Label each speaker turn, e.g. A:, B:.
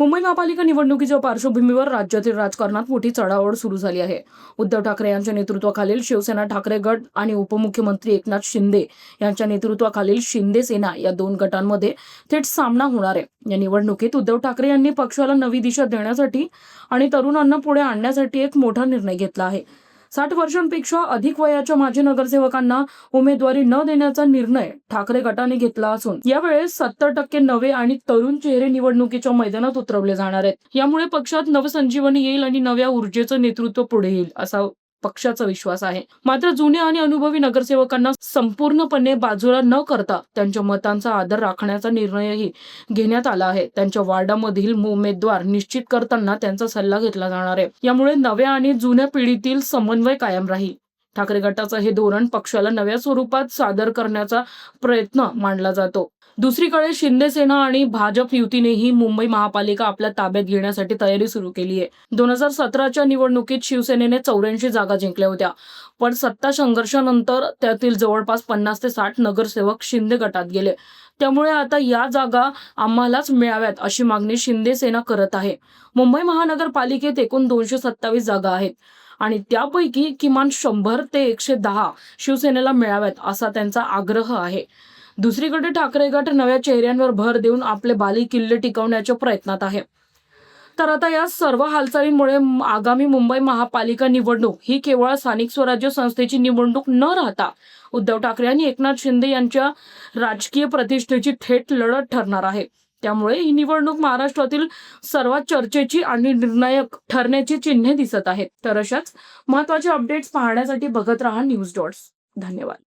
A: मुंबई महापालिका निवडणुकीच्या पार्श्वभूमीवर राज्यातील राजकारणात मोठी चढाओढ सुरू झाली आहे. उद्धव ठाकरे यांच्या नेतृत्वाखालील शिवसेना ठाकरे गट आणि उपमुख्यमंत्री एकनाथ शिंदे यांच्या नेतृत्वाखालील शिंदे सेना या दोन गटांमध्ये थेट सामना होणार आहे. या निवडणुकीत उद्धव ठाकरे यांनी पक्षाला नवी दिशा देण्यासाठी आणि तरुणांना पुढे आणण्यासाठी एक मोठा निर्णय घेतला आहे. साठ वर्षांपेक्षा अधिक वयाच्या माजी नगरसेवकांना उमेदवारी न देण्याचा निर्णय ठाकरे गटाने घेतला असून यावेळेस सत्तर टक्के नवे आणि तरुण चेहरे निवडणुकीच्या मैदानात उतरवले जाणार आहेत. यामुळे पक्षात नवसंजीवनी येईल आणि नव्या ऊर्जेचं नेतृत्व पुढे येईल असा पक्षाचा विश्वास आहे. मात्र जुन्या आणि अनुभवी नगरसेवकांना संपूर्णपणे बाजूला न करता त्यांच्या मतांचा आदर राखण्याचा निर्णयही घेण्यात आला आहे. त्यांच्या वार्डामधील उमेदवार निश्चित करताना त्यांचा सल्ला घेतला जाणार आहे. यामुळे नव्या आणि जुन्या पिढीतील समन्वय कायम राहील. ठाकरे गटाचं हे धोरण पक्षाला नव्या स्वरूपात सादर करण्याचा प्रयत्न मानला जातो. दुसरीकडे शिंदे सेना आणि भाजप युतीनेही मुंबई महापालिका आपल्या ताब्यात घेण्यासाठी तयारी सुरू केली आहे. दोन हजार सतराच्या निवडणुकीत शिवसेनेने चौऱ्याऐंशी जागा जिंकल्या होत्या. पण सत्ता संघर्षानंतर त्यातील जवळपास पन्नास ते साठ नगरसेवक शिंदे गटात गेले. त्यामुळे आता या जागा आम्हालाच मिळाव्यात अशी मागणी शिंदे सेना करत आहे. मुंबई महानगरपालिकेत एकूण दोनशे सत्तावीस जागा आहेत. आणि त्यापैकी किमान शंभर ते एकशे दहा शिवसेनेला मिळाव्यात असा त्यांचा आग्रह आहे. दुसरीकडे ठाकरे गट नव्या चेहऱ्यांवर भर देऊन आपले बाली किल्ले टिकवण्याच्या प्रयत्नात आहे. तर आता या सर्व हालचालींमुळे आगामी मुंबई महापालिका निवडणूक ही केवळ स्थानिक स्वराज्य संस्थेची निवडणूक न राहता उद्धव ठाकरे आणि एकनाथ शिंदे यांच्या राजकीय प्रतिष्ठेची थेट लढत ठरणार आहे. त्यामुळे ही निवडणूक महाराष्ट्रातील सर्वात चर्चेची आणि निर्णायक ठरण्याची चिन्हे दिसत आहेत. तर अशाच महत्त्वाचे अपडेट्स पाहण्यासाठी बघत राहा न्यूज डॉट्स धन्यवाद.